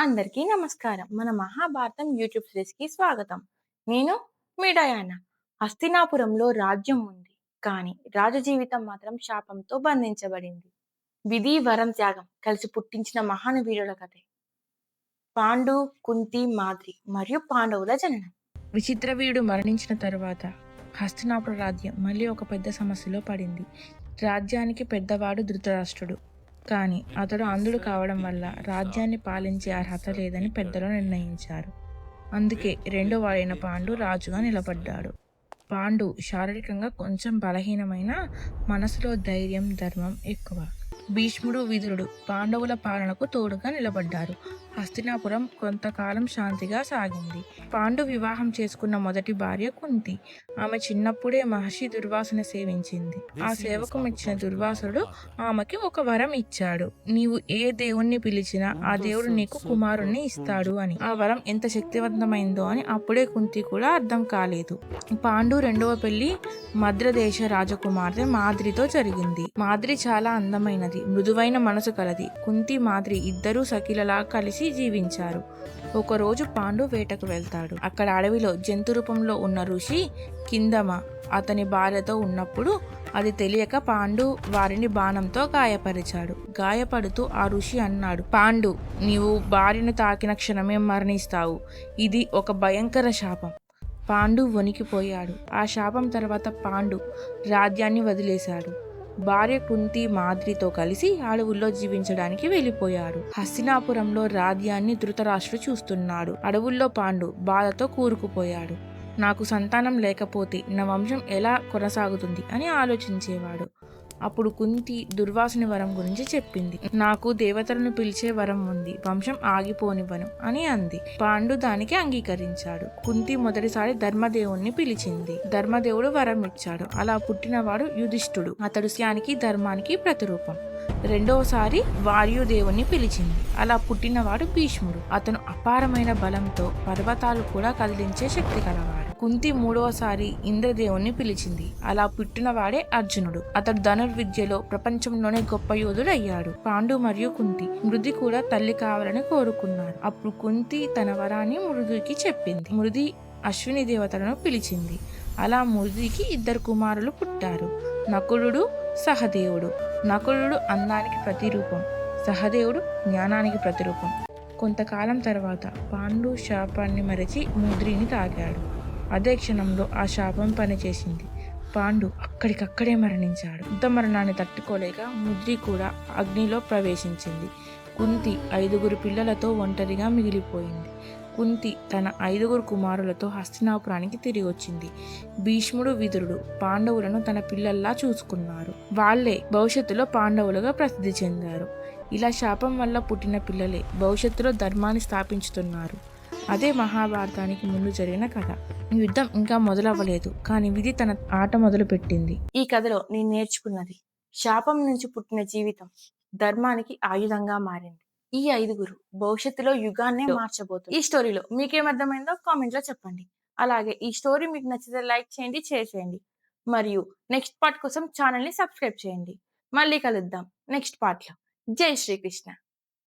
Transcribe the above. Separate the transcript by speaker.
Speaker 1: అందరికీ నమస్కారం. మన మహాభారతం యూట్యూబ్ సిరీస్కి స్వాగతం. నేను మీడయాన హస్తినాపురంలో రాజ్యం ఉంది. కానీ రాజ జీవితం మాత్రం శాపంతో బంధించబడింది. విధి వరం త్యాగం కలిసి పుట్టించిన మహానవీరుల కథే. పాండు కుంతి మాద్రి మరియు పాండవుల జననం.
Speaker 2: విచిత్రవీరుడు మరణించిన తరువాత హస్తినాపుర రాజ్యం మళ్ళీ ఒక పెద్ద సమస్యలో పడింది. రాజ్యానికి పెద్దవాడు ధృతరాష్ట్రుడు. కానీ అతడు అంధుడు కావడం వల్ల రాజ్యాన్ని పాలించే అర్హత లేదని పెద్దలు నిర్ణయించారు. అందుకే రెండో వాడైన పాండు రాజుగా నిలబడ్డాడు. పాండు శారీరకంగా కొంచెం బలహీనమైన మనసులో ధైర్యం ధర్మం ఎక్కువ. భీష్ముడు విదురుడు. పాండవుల పాలనకు తోడుగా నిలబడ్డారు. హస్తినాపురం కొంతకాలం శాంతిగా సాగింది. పాండు వివాహం చేసుకున్న మొదటి భార్య కుంతి. ఆమె చిన్నప్పుడే మహర్షి దుర్వాసన సేవించింది. ఆ సేవకు మెచ్చిన దుర్వాసుడు ఆమెకి ఒక వరం ఇచ్చాడు. నీవు ఏ దేవుణ్ణి పిలిచినా ఆ దేవుడు నీకు కుమారుణ్ణి ఇస్తాడు అని. ఆ వరం ఎంత శక్తివంతమైందో అని అప్పుడే కుంతి కూడా అర్థం కాలేదు. పాండు రెండవ పెళ్ళి మద్రదేశ రాజకుమార్తె మాద్రితో జరిగింది. మాద్రి చాలా అందమైనది మృదువైన మనసు కలది. కుంతి మాద్రి ఇద్దరూ సఖిలలా కలిసి జీవించారు. ఒకరోజు పాండు వేటకు వెళ్తాడు. అక్కడ అడవిలో జంతు రూపంలో ఉన్న ఋషి కిందమ అతని భార్యతో ఉన్నప్పుడు అది తెలియక పాండు వారిని బాణంతో గాయపరిచాడు. గాయపడుతూ ఆ ఋషి అన్నాడు పాండు నీవు భార్యను తాకిన క్షణమే మరణిస్తావు. ఇది ఒక భయంకర శాపం. పాండు వణికిపోయాడు. ఆ శాపం తర్వాత పాండు రాజ్యాన్ని వదిలేశాడు. భార్య కుంతి మాద్రితో కలిసి అడవుల్లో జీవించడానికి వెళ్ళిపోయాడు. హస్తినాపురంలో రాజ్యాన్ని ధృతరాష్ట్రు చూస్తున్నాడు. అడవుల్లో పాండు బాధతో కూరుకుపోయాడు. నాకు సంతానం లేకపోతే నా వంశం ఎలా కొనసాగుతుంది అని ఆలోచించేవాడు. అప్పుడు కుంతి దుర్వాసుని వరం గురించి చెప్పింది. నాకు దేవతలను పిలిచే వరం ఉంది. వంశం ఆగిపోనివ్వను అని అంది. పాండు దానికి అంగీకరించాడు. కుంతి మొదటిసారి ధర్మదేవుణ్ణి పిలిచింది. ధర్మదేవుడు వరం ఇచ్చాడు. అలా పుట్టినవాడు యుధిష్ఠుడు. అతడు శ్యానికి ధర్మానికి ప్రతిరూపం. రెండవసారి వాయుదేవుని పిలిచింది. అలా పుట్టినవాడు భీష్ముడు. అతను అపారమైన బలంతో పర్వతాలు కూడా కదిలించే శక్తి కలవాడు. కుంతి మూడవసారి ఇంద్రదేవుణ్ణి పిలిచింది. అలా పుట్టినవాడే అర్జునుడు. అతడు ధనుర్విద్యలో ప్రపంచంలోనే గొప్ప యోధుడు అయ్యాడు పాండు మరియు కుంతి మృది కూడా తల్లి కావాలని కోరుకున్నారు. అప్పుడు కుంతి తన వరాన్ని మృదుకి చెప్పింది. మృది అశ్విని దేవతలను పిలిచింది. అలా మృదికి ఇద్దరు కుమారులు పుట్టారు. నకులుడు సహదేవుడు. నకులుడు అందానికి ప్రతిరూపం. సహదేవుడు జ్ఞానానికి ప్రతిరూపం. కొంతకాలం తర్వాత పాండు శాపాన్ని మరచి ముద్రిని తాగాడు. అదే క్షణంలో ఆ శాపం పనిచేసింది. పాండు అక్కడికక్కడే మరణించాడు. యుద్ధ మరణాన్ని తట్టుకోలేక ముద్రి కూడా అగ్నిలో ప్రవేశించింది. కుంతి ఐదుగురు పిల్లలతో ఒంటరిగా మిగిలిపోయింది. కుంతి తన ఐదుగురు కుమారులతో హస్తినాపురానికి తిరిగి వచ్చింది. భీష్ముడు విదురుడు పాండవులను తన పిల్లల్లా చూసుకున్నారు. వాళ్ళే భవిష్యత్తులో పాండవులుగా ప్రసిద్ధి చెందారు. ఇలా శాపం వల్ల పుట్టిన పిల్లలే భవిష్యత్తులో ధర్మాన్ని స్థాపించుతున్నారు. అదే మహాభారతానికి ముందు జరిగిన కథ. ఈ యుద్ధం ఇంకా మొదలవ్వలేదు కానీ విధి తన ఆట మొదలు పెట్టింది
Speaker 1: ఈ కథలో నేను నేర్చుకున్నది శాపం నుంచి పుట్టిన జీవితం ధర్మానికి ఆయుధంగా మారింది. ఈ ఐదుగురు భవిష్యత్తులో యుగాన్నే మార్చబోతుంది ఈ స్టోరీలో మీకేం అర్థమైందో కామెంట్లో చెప్పండి. అలాగే ఈ స్టోరీ మీకు నచ్చితే లైక్ చేయండి షేర్ చేయండి. మరియు నెక్స్ట్ పార్ట్ కోసం ఛానల్ని సబ్స్క్రైబ్ చేయండి. మళ్ళీ కలుద్దాం నెక్స్ట్ పార్ట్లో జై శ్రీకృష్ణ.